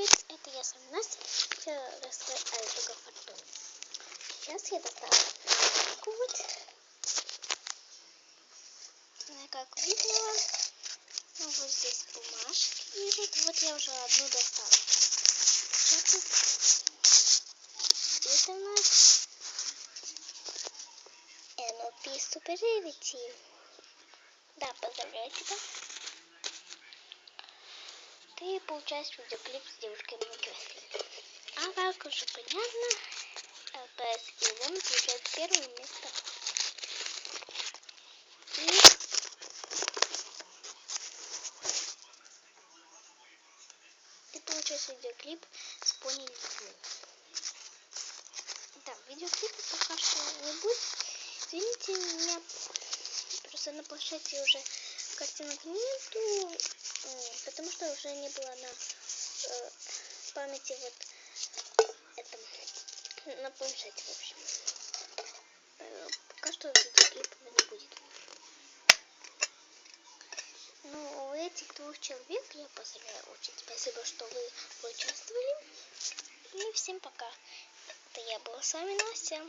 привет! Это я с вами Настя. Я рассказываю о итогах фортуны. Сейчас я достала вот. Ну, как видела, ну, вот здесь бумажки лежат. Вот я уже одну достала. Это у нас NLP Super Rarity. Да, поздравляю тебя ты получаешь видеоклип с девушкой Минквесли. А как уже понятно, ЛПС и Лон получают первое место. И получаешь видеоклип с пони Льву. Да, видеоклипа пока что не будет. Извините меня, просто на планшете уже картинок нету потому что уже не было на э, памяти вот этом, на планшете, в общем. Э, пока что видеоклипа не будет. Ну, у этих двух человек я поздравляю очень. Спасибо, что вы участвовали. И всем пока. Это я была с вами Настя.